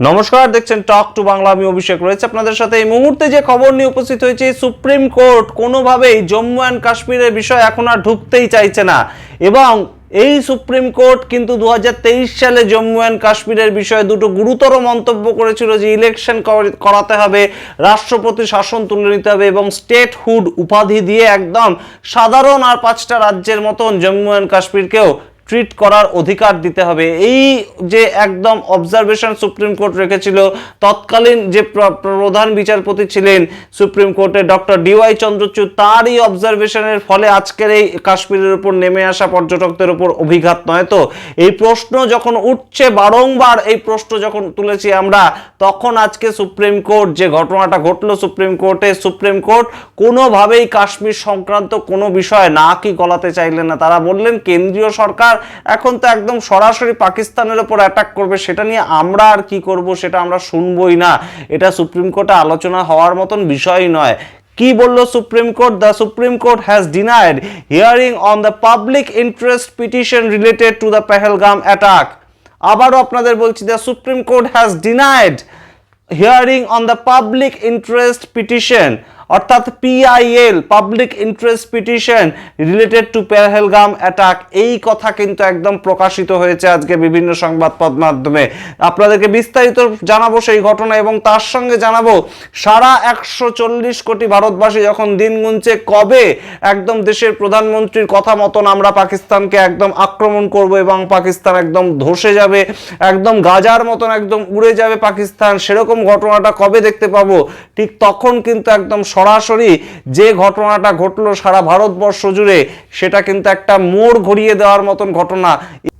নমস্কার, দেখছেন talk to Bangla আমি অভিষেক রয়েছে আপনাদের সাথে। এই মুহূর্তে যে খবর নিয়ে উপস্থিত হয়েছে সুপ্রিম কোর্ট কোনোভাবেই জম্মু অ্যান্ড কাশ্মীরের বিষয় এখন আর ঢুকতেই চাইছে না। এবং এই সুপ্রিম কোর্ট কিন্তু দু হাজার তেইশ সালে জম্মু অ্যান্ড কাশ্মীরের বিষয়ে দুটো গুরুতর মন্তব্য করেছিল যে ইলেকশন করাতে হবে, রাষ্ট্রপতি শাসন তুলে নিতে হবে এবং স্টেট হুড উপাধি দিয়ে একদম সাধারণ আর পাঁচটা রাজ্যের মতন জম্মু অ্যান্ড কাশ্মীরকেও ট্রিট করার অধিকার দিতে হবে। এই যে একদম অবজারভেশন সুপ্রিম কোর্ট রেখেছিল, তৎকালীন যে প্র- প্রধান বিচারপতি ছিলেন সুপ্রিম কোর্টে ডক্টর ডিওয়াই চন্দ্রচূড়, তারই অবজারভেশনের ফলে আজকের এই কাশ্মীরের উপর নেমে আসা পর্যটকদের উপর অভিঘাত নয় তো? এই প্রশ্ন যখন উঠছে বারংবার, এই প্রশ্ন যখন তুলেছি আমরা, তখন আজকে সুপ্রিম কোর্ট যে ঘটনাটা ঘটলো সুপ্রিম কোর্টে, সুপ্রিম কোর্ট কোনোভাবেই কাশ্মীর সংক্রান্ত কোনো বিষয় না কি গলাতে চাইলেন না। তারা বললেন, কেন্দ্রীয় সরকার এখন তো একদম সরাসরি পাকিস্তানের ওপর অ্যাটাক করবে, সেটা নিয়ে আমরা আর কি করব সেটা আমরা শুনবই না। এটা সুপ্রিম কোর্টে আলোচনা হওয়ার মতন বিষয় নয়। কি বলল supreme court? The supreme court has denied hearing on the public interest petition related to the Pahalgam attack আবারও আপনাদের বলছি the supreme court has denied hearing on the public interest petition অর্থাৎ PIL public interest petition related to Pahalgam attack এই কথা কিন্তু একদম প্রকাশিত হয়েছে আজকে বিভিন্ন সংবাদপদ মাধ্যমে। আপনাদেরকে বিস্তারিত জানাব সেই ঘটনা এবং তার সঙ্গে জানাব, সারা একশো চল্লিশ কোটি ভারতবাসী যখন দিন গুনছে, কবে একদম দেশের প্রধানমন্ত্রীর কথা মতন আমরা পাকিস্তানকে একদম আক্রমণ করব এবং পাকিস্তান একদম ধসে যাবে, একদম গাজার মতন একদম উড়ে যাবে পাকিস্তান, সেরকম ঘটনাটা কবে দেখতে পাবো? ঠিক তখন কিন্তু একদম সরাসরি যে ঘটনাটা ঘটলো সারা ভারতবর্ষ জুড়ে, সেটা কিন্তু একটা মোড় ঘুরিয়ে দেওয়ার মতন ঘটনা।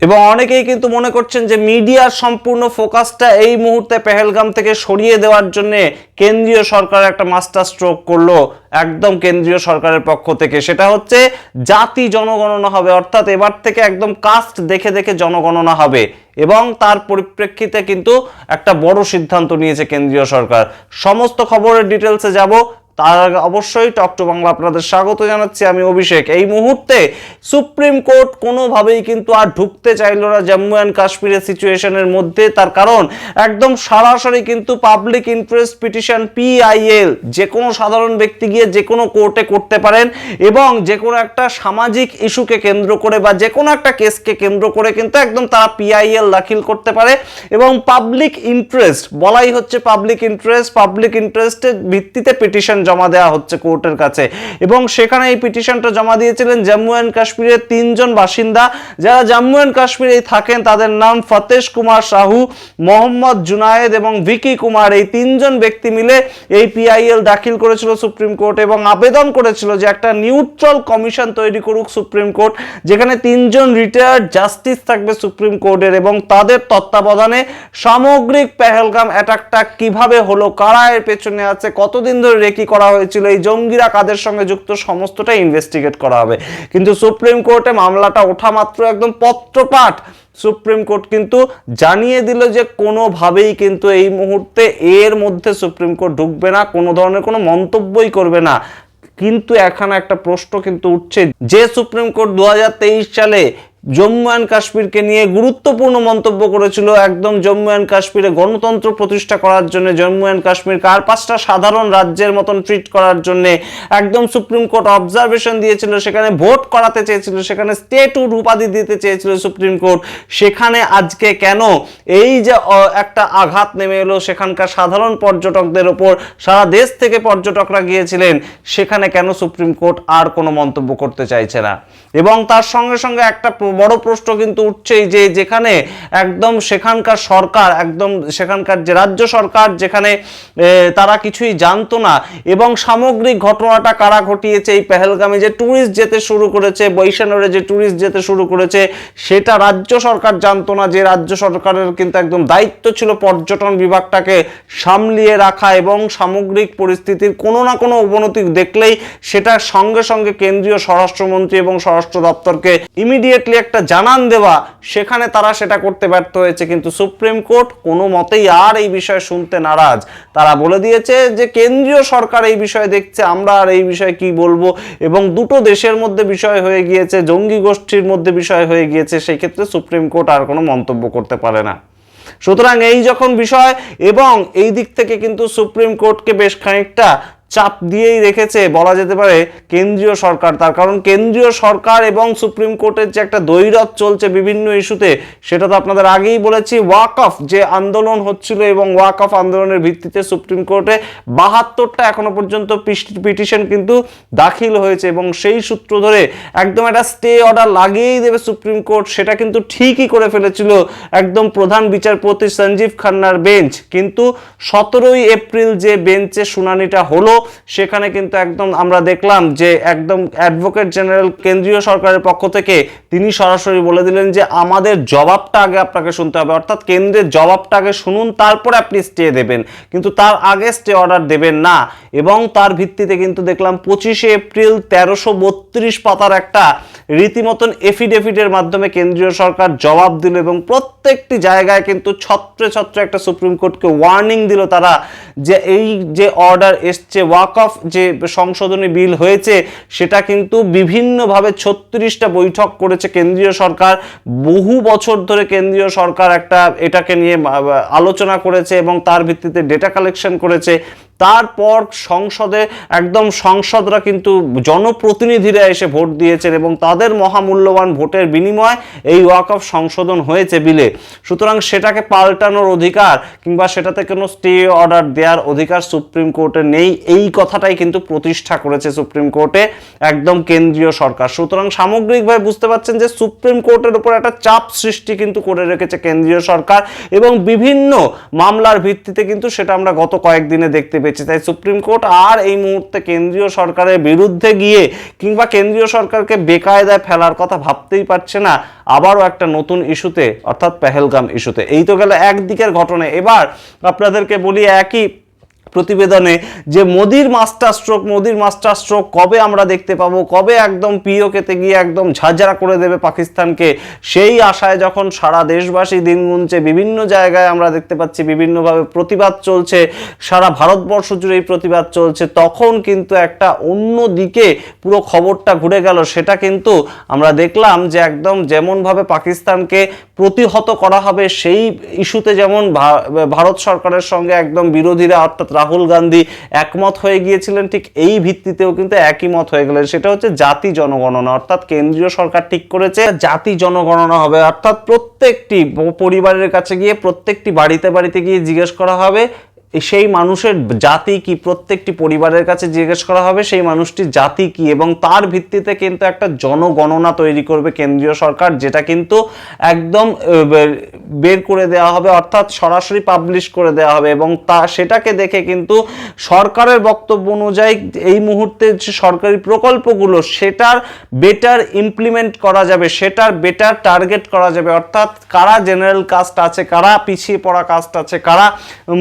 এবং অনেকেই কিন্তু মনে করছেন যে মিডিয়ার সম্পূর্ণ ফোকাসটা এই মুহূর্তে পেহেলগাম থেকে সরিয়ে দেওয়ার জন্য কেন্দ্রীয় সরকার একটা মাস্টার স্ট্রোক করল, একদম কেন্দ্রীয় সরকারের পক্ষ থেকে। সেটা হচ্ছে জাতি জনগণনা হবে, অর্থাৎ এবার থেকে একদম কাস্ট দেখে দেখে জনগণনা হবে। এবং তার পরিপ্রেক্ষিতে কিন্তু একটা বড় সিদ্ধান্ত নিয়েছে কেন্দ্রীয় সরকার। সমস্ত খবরের ডিটেলসে যাব। তার আগে অবশ্যই টক টু বাংলা আপনাদের স্বাগত জানাচ্ছি আমি অভিষেক। এই মুহূর্তে সুপ্রিম কোর্ট কোনোভাবেই কিন্তু আর ঢুকতে চাইল না জম্মু অ্যান্ড কাশ্মীরের সিচুয়েশনের মধ্যে। তার কারণ, একদম সরাসরি কিন্তু পাবলিক ইন্টারেস্ট পিটিশন পিআইএল যে কোনো সাধারণ ব্যক্তি গিয়ে যে কোনো কোর্টে করতে পারেন এবং যে কোনো একটা সামাজিক ইস্যুকে কেন্দ্র করে বা যে কোনো একটা কেসকে কেন্দ্র করে কিন্তু একদম তারা পিআইএল দাখিল করতে পারে এবং পাবলিক ইন্টারেস্ট বলাই হচ্ছে পাবলিক ইন্টারেস্ট পাবলিক ইন্টারেস্টের ভিত্তিতে পিটিশন জমা দেওয়া হচ্ছে কোর্টের কাছে। এবং সেখানে এই পিটিশনটা জমা দিয়েছিলেন জম্মু অ্যান্ড কাশ্মীরের তিনজন বাসিন্দা। যারা জম্মু অ্যান্ড কাশ্মীরে থাকেন, তাদের নাম ফতেশ কুমার সাহু, মোহাম্মদ জুনায়েদ এবং ভিকি কুমার। এই তিনজন ব্যক্তি মিলে এই পিআইএল দাখিল করেছিল সুপ্রিম কোর্ট এবং আবেদন করেছিল যে একটা নিউট্রাল কমিশন তৈরি করুক সুপ্রিম কোর্ট, যেখানে তিনজন রিটায়ার্ড জাস্টিস থাকবে সুপ্রিম কোর্টের এবং তাদের তত্ত্বাবধানে সামগ্রিক পেহেলগাম অ্যাটাকটা কীভাবে হলো, কারা এর পেছনে আছে, কতদিন ধরে রেকি করা হয়েছিল। এই জঙ্গিরা কাদের সঙ্গে যুক্ত? সমস্তটা ইনভেস্টিগেট করা হবে। কিন্তু সুপ্রিম কোর্টে মামলাটা ওঠা মাত্র একদম পত্রপাঠ। সুপ্রিম কোর্ট কিন্তু জানিয়ে দিল যে কোনোভাবেই কিন্তু এই মুহূর্তে এর মধ্যে সুপ্রিম কোর্ট ঢুকবে না, কোনো ধরনের কোনো মন্তব্যই করবে না। কিন্তু এখানে একটা প্রশ্ন কিন্তু উঠছে যে সুপ্রিম কোর্ট দু হাজার তেইশ সালে জম্মু অ্যান্ড কাশ্মীরকে নিয়ে গুরুত্বপূর্ণ মন্তব্য করেছিল একদম জম্মু অ্যান্ড কাশ্মীরে গণতন্ত্র প্রতিষ্ঠা করার জন্য। জম্মু অ্যান্ড কাশ্মীর আর পাঁচটা সাধারণ রাজ্যের মতন ট্রিট করার জন্য একদম সুপ্রিম কোর্ট অবজারভেশন দিয়েছিল, সেখানে ভোট করাতে চেয়েছিল, সেখানে স্টেটহুড উপাধি দিতে চেয়েছিল সুপ্রিম কোর্ট। সেখানে আজকে কেন এই যে একটা আঘাত নেমে এলো, সেখানকার সাধারণ পর্যটকদের ওপর, সারা দেশ থেকে পর্যটকরা গিয়েছিলেন, সেখানে কেন সুপ্রিম কোর্ট আর কোনো মন্তব্য করতে চাইছে না? এবং তার সঙ্গে সঙ্গে একটা বড় প্রশ্ন কিন্তু উঠছেই যে যেখানে একদম সেখানকার সরকার, একদম সেখানকার যে রাজ্য সরকার যেখানে তারা কিছুই জানতো না এবং সামগ্রিক ঘটনাটা কারা ঘটিয়েছে, এই পেহেলগামে যে ট্যুরিস্ট যেতে শুরু করেছে বৈশানরে যে ট্যুরিস্ট যেতে শুরু করেছে, সেটা রাজ্য সরকার জানতো না যে রাজ্য সরকারের কিন্তু একদম দায়িত্ব ছিল পর্যটন বিভাগটাকে সামলিয়ে রাখা এবং সামগ্রিক পরিস্থিতির কোনো না কোনো অবনতি দেখলেই সেটা সঙ্গে সঙ্গে কেন্দ্রীয় স্বরাষ্ট্রমন্ত্রী এবং স্বরাষ্ট্র দপ্তরকে ইমিডিয়েটলি একটা জানান দেওয়া, সেখানে তারা সেটা করতে ব্যর্থ হয়েছে, কিন্তু সুপ্রিম কোর্ট কোনো মতেই আর এই বিষয়ে শুনতে নারাজ। তারা বলে দিয়েছে যে কেন্দ্রীয় সরকার এই বিষয়ে দেখছে, আমরা আর এই বিষয়ে কি বলব? এবং দুটো দেশের মধ্যে বিষয় হয়ে গিয়েছে, জঙ্গি গোষ্ঠীর মধ্যে বিষয় হয়ে গিয়েছে, সেই ক্ষেত্রে সুপ্রিম কোর্ট আর কোনো মন্তব্য করতে পারে না। সুতরাং এই যখন বিষয়, এবং এই দিক থেকে কিন্তু সুপ্রিম কোর্টকে বেশ খানিকটা চাপ দিয়েই রেখেছে, বলা যেতে পারে, কেন্দ্রীয় সরকার। তার কারণ কেন্দ্রীয় সরকার এবং সুপ্রিম কোর্টের যে একটা দ্বৈরথ চলছে বিভিন্ন ইস্যুতে, সেটা তো আপনাদের আগেই বলেছি ওয়াক অফ যে আন্দোলন হচ্ছিল এবং ওয়াক অফ আন্দোলনের ভিত্তিতে সুপ্রিম কোর্টে বাহাত্তরটা এখনও পর্যন্ত পিটিশন কিন্তু দাখিল হয়েছে এবং সেই সূত্র ধরে একদম একটা স্টে অর্ডার লাগিয়েই দেবে সুপ্রিম কোর্ট, সেটা কিন্তু ঠিকই করে ফেলেছিল একদম প্রধান বিচারপতি সঞ্জীব খান্নার বেঞ্চ। কিন্তু সতেরোই এপ্রিল যে বেঞ্চে শুনানিটা হলো সেখানে কিন্তু একদম আমরা দেখলাম যে একদম অ্যাডভোকেট জেনারেল কেন্দ্রীয় সরকারের পক্ষ থেকে তিনি সরাসরি বলে দিলেন যে আমাদের জবাবটা আগে আপনাকে শুনতে হবে। অর্থাৎ কেন্দ্রের জবাবটা আগে শুনুন, তারপরে আপনি স্টে দেবেন। কিন্তু তার আগে স্টে অর্ডার দেবেন না। এবং তার ভিত্তিতে কিন্তু দেখলাম পঁচিশে এপ্রিল তেরোশো বত্রিশ পাতার একটা রীতিমতন এফিডেভিটের মাধ্যমে কেন্দ্রীয় সরকার জবাব দিল এবং প্রত্যেকটি জায়গায় কিন্তু ছত্রে ছত্রে একটা সুপ্রিম কোর্টকে ওয়ার্নিং দিল তারা যে এই যে অর্ডার এসছে ওয়াক অফ যে সংশোধনী বিল হয়েছে, সেটা কিন্তু বিভিন্নভাবে ছত্রিশটা বৈঠক করেছে কেন্দ্রীয় সরকার। বহু বছর ধরে কেন্দ্রীয় সরকার একটা এটাকে নিয়ে আলোচনা করেছে এবং তার ভিত্তিতে ডেটা কালেকশন করেছে। তারপর সংসদে একদম সংসদরা কিন্তু জনপ্রতিনিধিরা এসে ভোট দিয়েছেন এবং তাদের মহামূল্যবান ভোটের বিনিময়ে এই ওয়াকফ সংশোধন হয়েছে বিলে। সুতরাং সেটাকে পাল্টানোর অধিকার কিংবা সেটাতে কোনো স্টে অর্ডার দেওয়ার অধিকার সুপ্রিম কোর্টে নেই, এই কথাটাই কিন্তু প্রতিষ্ঠা করেছে সুপ্রিম কোর্টে, একদম কেন্দ্রীয় সরকার। সুতরাং সামগ্রিকভাবে বুঝতে পারছেন যে সুপ্রিম কোর্টের উপর একটা চাপ সৃষ্টি কিন্তু করে রেখেছে কেন্দ্রীয় সরকার এবং বিভিন্ন মামলার ভিত্তিতে কিন্তু সেটা আমরা গত কয়েকদিনে দেখতে পেয়েছি তাই সুপ্রিম কোর্ট আর এই মুহূর্তে কেন্দ্রীয় সরকারের বিরুদ্ধে গিয়ে কিংবা কেন্দ্রীয় সরকারকে বেকায়দায় ফেলার কথা ভাবতেই পারছে না, আবারও একটা নতুন ইস্যুতে, অর্থাৎ পেহেলগাম ইস্যুতে। এই তো গেল একদিকের ঘটনা। এবার আপনাদেরকে বলি একই প্রতিবেদনে যে মোদির মাস্টার স্ট্রোক মোদির মাস্টার স্ট্রোক কবে আমরা দেখতে পাবো, কবে একদম পিওকেতে গিয়ে একদম ঝাঁঝরা করে দেবে পাকিস্তানকে, সেই আশায় যখন সারা দেশবাসী দিন গুনছে, বিভিন্ন জায়গায় আমরা দেখতে পাচ্ছি বিভিন্নভাবে প্রতিবাদ চলছে, সারা ভারতবর্ষ জুড়ে এই প্রতিবাদ চলছে, তখন কিন্তু একটা অন্য দিকে পুরো খবরটা ঘুরে গেল, সেটা কিন্তু আমরা দেখলাম যে একদম যেমনভাবে পাকিস্তানকে প্রতিহত করা হবে, সেই ইস্যুতে যেমন ভারত সরকারের সঙ্গে একদম বিরোধীরা, অর্থাৎ রাহুল গান্ধী একমত হয়ে গিয়েছিলেন, ঠিক এই ভিত্তিতেও কিন্তু একই মত হয়ে গেলেন। সেটা হচ্ছে জাতি জনগণনা, অর্থাৎ কেন্দ্রীয় সরকার ঠিক করেছে, জাতি জনগণনা হবে। অর্থাৎ প্রত্যেকটি পরিবারের কাছে গিয়ে, প্রত্যেকটি বাড়িতে বাড়িতে গিয়ে জিজ্ঞেস করা হবে সেই মানুষের জাতি কি প্রত্যেকটি পরিবারের কাছে জিজ্ঞেস করা হবে? সেই মানুষটির জাতি কি এবং তার ভিত্তিতে কিন্তু একটা জনগণনা তৈরি করবে কেন্দ্রীয় সরকার, যেটা কিন্তু একদম বের করে দেওয়া হবে, অর্থাৎ সরাসরি পাবলিশ করে দেওয়া হবে এবং তা, সেটাকে দেখে কিন্তু সরকারের বক্তব্য অনুযায়ী এই মুহূর্তে যে সরকারি প্রকল্পগুলো, সেটার বেটার ইমপ্লিমেন্ট করা যাবে, সেটার বেটার টার্গেট করা যাবে, অর্থাৎ কারা জেনারেল কাস্ট আছে, কারা পিছিয়ে পড়া কাস্ট আছে, কারা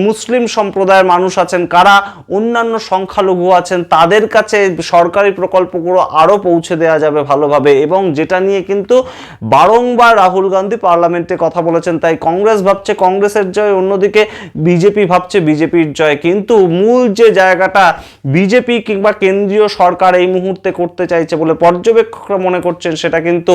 মুসলিম সম্প্রদায়ের মানুষ আছেন, কারা অন্যান্য সংখ্যালঘু আছেন, তাদের কাছে সরকারি প্রকল্পগুলো আরও পৌঁছে দেওয়া যাবে ভালোভাবে। এবং যেটা নিয়ে কিন্তু বারংবার রাহুল গান্ধী পার্লামেন্টে কথা বলেছেন, তাই কংগ্রেস ভাবছে কংগ্রেসের জয়, অন্যদিকে বিজেপি ভাবছে বিজেপির জয়। কিন্তু মূল যে জায়গাটা বিজেপি কিংবা কেন্দ্রীয় সরকার এই মুহূর্তে করতে চাইছে বলে পর্যবেক্ষকরা মনে করছেন, সেটা কিন্তু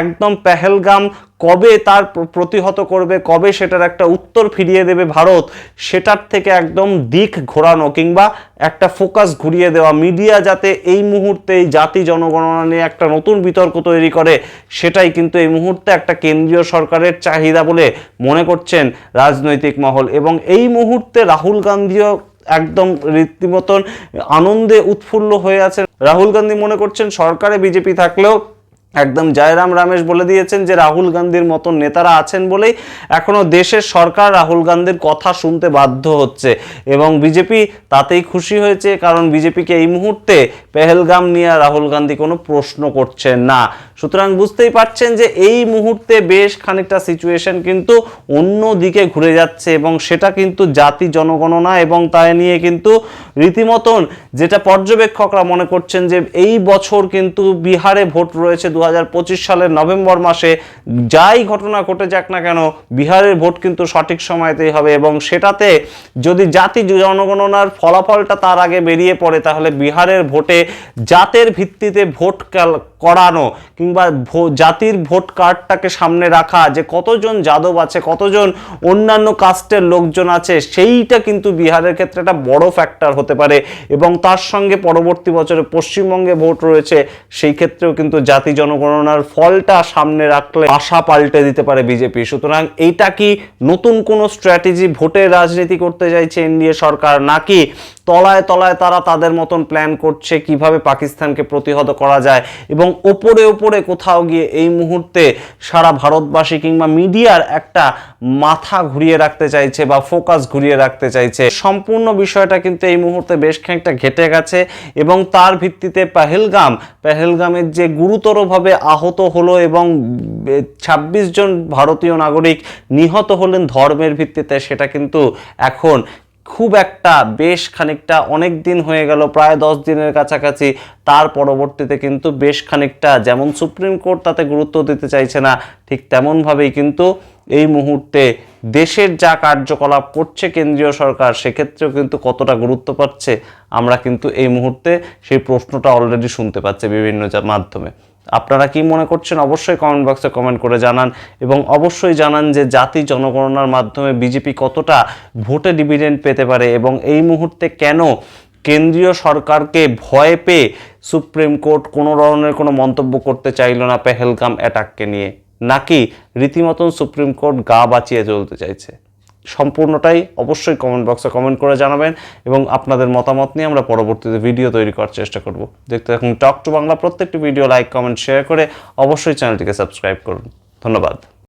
একদম পেহেলগাম কবে তার প্রতিহত করবে, কবে সেটার একটা উত্তর ফিরিয়ে দেবে ভারত, সেটার থেকে একদম দিক ঘোরানো কিংবা একটা ফোকাস ঘুরিয়ে দেওয়া। মিডিয়া যাতে এই মুহূর্তে এই জাতি জনগণনা নিয়ে একটা নতুন বিতর্ক তৈরি করে, সেটাই কিন্তু এই মুহূর্তে একটা কেন্দ্রীয় সরকারের চাহিদা বলে মনে করছেন রাজনৈতিক মহল। এবং এই মুহূর্তে রাহুল গান্ধীও একদম রীতিমতন আনন্দে উৎফুল্ল হয়ে আছেন। রাহুল গান্ধী মনে করছেন সরকারে বিজেপি থাকলেও একদম জয়রাম রমেশ বলে দিয়েছেন যে রাহুল গান্ধীর মতন নেতারা আছেন বলেই এখনও দেশের সরকার রাহুল গান্ধীর কথা শুনতে বাধ্য হচ্ছে। এবং বিজেপি তাতেই খুশি হয়েছে, কারণ বিজেপিকে এই মুহূর্তে পেহেলগাম নিয়ে রাহুল গান্ধী কোনো প্রশ্ন করছেন না। সুতরাং বুঝতেই পারছেন যে এই মুহূর্তে বেশ খানিকটা সিচুয়েশন কিন্তু অন্য দিকে ঘুরে যাচ্ছে এবং সেটা কিন্তু জাতি জনগণনা এবং তাই নিয়ে কিন্তু রীতিমতন যেটা পর্যবেক্ষকরা মনে করছেন যে এই বছর কিন্তু বিহারে ভোট রয়েছে দু সালের নভেম্বর মাসে যাই ঘটনা ঘটে যাক না কেন, বিহারের ভোট কিন্তু সঠিক সময়তেই হবে এবং সেটাতে যদি জাতি জনগণনার ফলাফলটা তার আগে বেরিয়ে পড়ে, তাহলে বিহারের ভোটে জাতের ভিত্তিতে ভোট করানো কিংবা জাতির ভোট কার্ডটাকে সামনে রাখা, যে কতজন যাদব আছে, কতজন অন্যান্য কাস্টের লোকজন আছে, সেইটা কিন্তু বিহারের ক্ষেত্রে একটা বড় ফ্যাক্টর হতে পারে। এবং তার সঙ্গে পরবর্তী বছরে পশ্চিমবঙ্গে ভোট রয়েছে, সেই ক্ষেত্রেও কিন্তু জাতি জনগণনার ফলটা সামনে রাখলে আশা পাল্টে দিতে পারে বিজেপি। সুতরাং এইটা কি নতুন কোনো স্ট্র্যাটেজি ভোটের রাজনীতি করতে চাইছে এনডিএ সরকার, নাকি তলায় তলায় তারা তাদের মতন প্ল্যান করছে কীভাবে পাকিস্তানকে প্রতিহত করা যায় এবং ওপরে ওপরে কোথাও গিয়ে এই মুহূর্তে সারা ভারতবাসী কিংবা মিডিয়ার একটা মাথা ঘুরিয়ে রাখতে চাইছে বা ফোকাস ঘুরিয়ে রাখতে চাইছে। সম্পূর্ণ বিষয়টা কিন্তু এই মুহূর্তে বেশ খানিকটা ঘেটে গেছে এবং তার ভিত্তিতে পেহেলগাম, পেহেলগামের যে গুরুতরভাবে আহত হলো এবং ছাব্বিশ জন ভারতীয় নাগরিক নিহত হলেন ধর্মের ভিত্তিতে, সেটা কিন্তু এখন খুব একটা বেশ খানিকটা অনেক দিন হয়ে গেল, প্রায় দশ দিনের কাছাকাছি। তার পরবর্তীতে কিন্তু বেশ খানিকটা যেমন সুপ্রিম কোর্ট তাতে গুরুত্ব দিতে চাইছে না, ঠিক তেমনভাবেই কিন্তু এই মুহূর্তে দেশের যা কার্যকলাপ করছে কেন্দ্রীয় সরকার, সেক্ষেত্রেও কিন্তু কতটা গুরুত্ব পাচ্ছে, আমরা কিন্তু এই মুহূর্তে সেই প্রশ্নটা অলরেডি শুনতে পাচ্ছি বিভিন্ন মাধ্যমে। আপনারা কি মনে করছেন? অবশ্যই কমেন্ট বক্সে কমেন্ট করে জানান এবং অবশ্যই জানান যে জাতি জনগণনার মাধ্যমে বিজেপি কতটা ভোটে ডিভিডেন্ড পেতে পারে এবং এই মুহূর্তে কেন কেন্দ্রীয় সরকারকে ভয় পেয়ে সুপ্রিম কোর্ট কোনো ধরনের কোনো মন্তব্য করতে চাইলো না পেহেলগাম অ্যাটাককে নিয়ে? নাকি রীতিমতন সুপ্রিম কোর্ট গা বাঁচিয়ে চলতে চাইছে? সম্পূর্ণটাই অবশ্যই কমেন্ট বক্সে কমেন্ট করে জানাবেন এবং আপনাদের মতামত নিয়ে আমরা পরবর্তীতে ভিডিও তৈরি করার চেষ্টা করব। দেখতে থাকুন টক টু বাংলা প্রত্যেকটি ভিডিও লাইক কমেন্ট শেয়ার করে অবশ্যই চ্যানেলটিকে সাবস্ক্রাইব করুন। ধন্যবাদ।